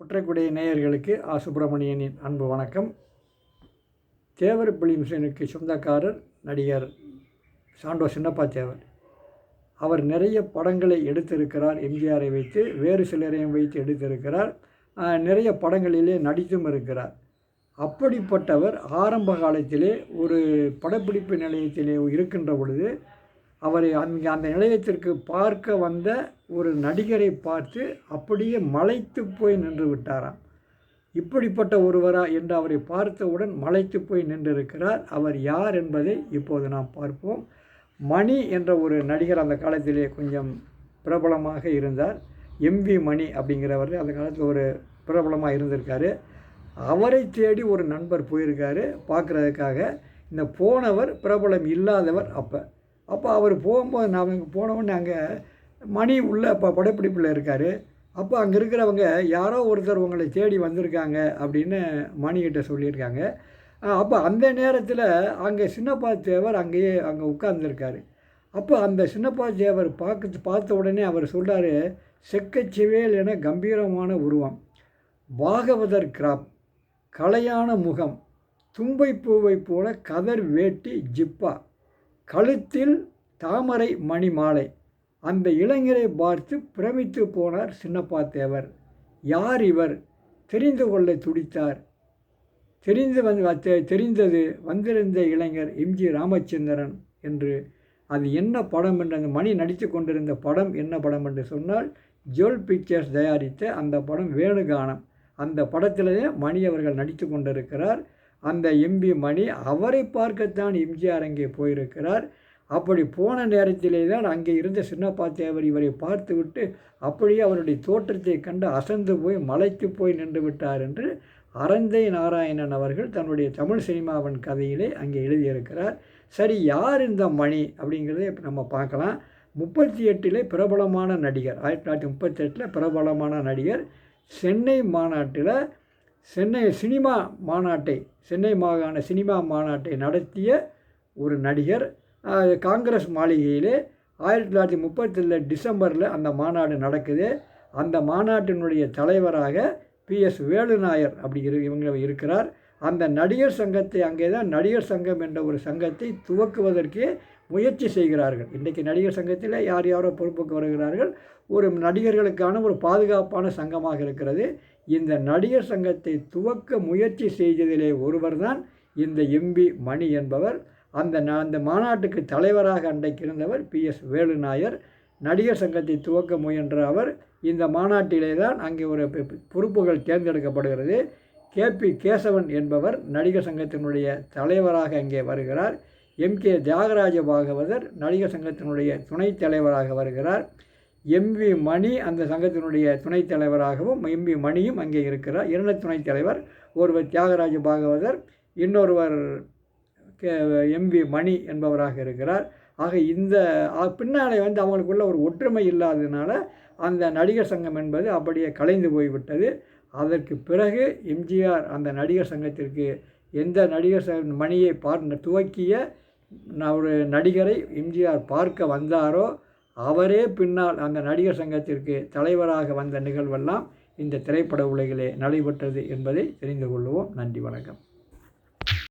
குற்றக்குடைய நேயர்களுக்கு ஆ. சுப்பிரமணியனின் அன்பு வணக்கம். தேவர் பிலிம்ஸனுக்கு சொந்தக்காரர் நடிகர் சாண்டோ சின்னப்பா தேவர். அவர் நிறைய படங்களை எடுத்திருக்கிறார் எம்ஜிஆரை வைத்து வேறு சிலரையும் வைத்து எடுத்திருக்கிறார். நிறைய படங்களிலே நடித்தும் இருக்கிறார். அப்படிப்பட்டவர் ஆரம்ப காலத்திலே ஒரு படப்பிடிப்பு நிலையத்திலே இருக்கின்ற பொழுது அவரை அங்கே அந்த நிலையத்திற்கு பார்க்க வந்த ஒரு நடிகரை பார்த்து அப்படியே மலைத்து போய் நின்று விட்டாராம். இப்படிப்பட்ட ஒருவரா என்று அவரை பார்த்தவுடன் மலைத்து போய் நின்றிருக்கிறார். அவர் யார் என்பதை இப்போது நாம் பார்ப்போம். மணி என்ற ஒரு நடிகர் அந்த காலத்திலே கொஞ்சம் பிரபலமாக இருந்தார். எம்வி மணி அப்படிங்கிறவர் அந்த காலத்தில் ஒரு பிரபலமாக இருந்திருக்காரு. அவரை தேடி ஒரு நண்பர் போயிருக்காரு. பார்க்குறதுக்காக இந்த போனவர் பிரபலம் இல்லாதவர் அப்போ. அப்போ அவர் போகும்போது நான் அங்கே போனவுடனே அங்கே மணி உள்ள இப்போ படப்பிடிப்பில் இருக்கார். அப்போ அங்கே இருக்கிறவங்க யாரோ ஒருத்தர் உங்களை தேடி வந்திருக்காங்க அப்படின்னு மணிகிட்ட சொல்லியிருக்காங்க. அப்போ அந்த நேரத்தில் அங்கே சின்னப்பா தேவர் அங்கேயே அங்கே உட்கார்ந்துருக்காரு. அப்போ அந்த சின்னப்பா தேவர் பார்க்க பார்த்த உடனே அவர் சொல்கிறாரு செக்கச்சிவேல் என கம்பீரமான உருவம். பாகவதர் கிராப். கலையான முகம். தும்பை பூவை போல கதர் வேட்டி ஜிப்பா. கழுத்தில் தாமரை மணி மாலை. அந்த இளைஞரை பார்த்து பிரமித்து போனார் சின்னப்பா தேவர். யார் இவர்? தெரிந்து கொள்ள துடித்தார். தெரிந்து வந்து தெரிந்தது வந்திருந்த இளைஞர் எம்ஜி ராமச்சந்திரன் என்று. அது என்ன படம் என்று அந்த மணி நடித்து கொண்டிருந்த படம் என்ன படம் என்று சொன்னால் ஜோல் பிக்சர்ஸ் தயாரித்த அந்த படம் வேணுகானம் அந்த படத்திலே மணி அவர்கள் நடித்து கொண்டிருக்கிறார். அந்த எம்பி மணி அவரை பார்க்கத்தான் எம்ஜிஆர் அங்கே போயிருக்கிறார். அப்படி போன நேரத்திலே தான் அங்கே இருந்த சின்னப்பா தேவர் இவரை பார்த்துவிட்டு அப்படியே அவருடைய தோற்றத்தை கண்டு அசந்து போய் மலைத்து போய் நின்று விட்டார் என்று அரந்தை நாராயணன் அவர்கள் தன்னுடைய தமிழ் சினிமாவின் கதையிலே அங்கே எழுதியிருக்கிறார். சரி யார் இந்த மணி அப்படிங்கிறத இப்போ நம்ம பார்க்கலாம். முப்பத்தி எட்டிலே பிரபலமான நடிகர் ஆயிரத்தி தொள்ளாயிரத்தி முப்பத்தெட்டில் பிரபலமான நடிகர் சென்னை மாநாட்டில் சென்னை சினிமா மாநாட்டை சென்னை மாகாண சினிமா மாநாட்டை நடத்திய ஒரு நடிகர். காங்கிரஸ் மாளிகையிலே ஆயிரத்தி தொள்ளாயிரத்தி முப்பத்தேழில் டிசம்பரில் அந்த மாநாடு நடக்குது. அந்த மாநாட்டினுடைய தலைவராக பிஎஸ் வேலுநாயர் அப்படி இரு இவங்க இருக்கிறார். அந்த நடிகர் சங்கத்தை அங்கே தான் நடிகர் சங்கம் என்ற ஒரு சங்கத்தை துவக்குவதற்கே முயற்சி செய்கிறார்கள். இன்றைக்கு நடிகர் சங்கத்தில் யார் யாரோ பொறுப்புக்கு வருகிறார்கள். ஒரு நடிகர்களுக்கான ஒரு பாதுகாப்பான சங்கமாக இருக்கிறது. இந்த நடிகர் சங்கத்தை துவக்க முயற்சி செய்ததிலே ஒருவர் தான் இந்த எம்பி மணி என்பவர். அந்த அந்த மாநாட்டுக்கு தலைவராக அன்றைக்கு இருந்தவர் பி. எஸ். வேலுநாயர். நடிகர் சங்கத்தை துவக்க முயன்ற அவர் இந்த மாநாட்டிலே தான் அங்கே ஒரு பொறுப்புகள் தேர்ந்தெடுக்கப்படுகிறது. கே. பி. கேசவன் என்பவர் நடிகர் சங்கத்தினுடைய தலைவராக அங்கே வருகிறார். எம். கே. தியாகராஜ பாகவதர் நடிகர் சங்கத்தினுடைய துணைத் தலைவராக வருகிறார். எம்வி மணி அந்த சங்கத்தினுடைய துணைத் தலைவராகவும் எம்பி மணியும் அங்கே இருக்கிறார். இரண்டு துணைத் தலைவர் ஒருவர் தியாகராஜ பாகவதர் இன்னொருவர் எம்வி மணி என்பவராக இருக்கிறார். ஆக இந்த பின்னாலே வந்து அவங்களுக்குள்ள ஒரு ஒற்றுமை இல்லாததுனால அந்த நடிகர் சங்கம் என்பது அப்படியே கலைந்து போய்விட்டது. அதற்கு பிறகு எம்ஜிஆர் அந்த நடிகர் சங்கத்திற்கு எந்த நடிகர் சங்க மணியை பார் துவக்கிய ஒரு நடிகரை எம்ஜிஆர் பார்க்க வந்தாரோ அவரே பின்னால் அந்த நடிகர் சங்கத்திற்கு தலைவராக வந்த நிகழ்வெல்லாம் இந்த திரைப்பட உலகிலே நடைபெற்றது என்பதை தெரிந்து கொள்வோம் நன்றி வணக்கம்.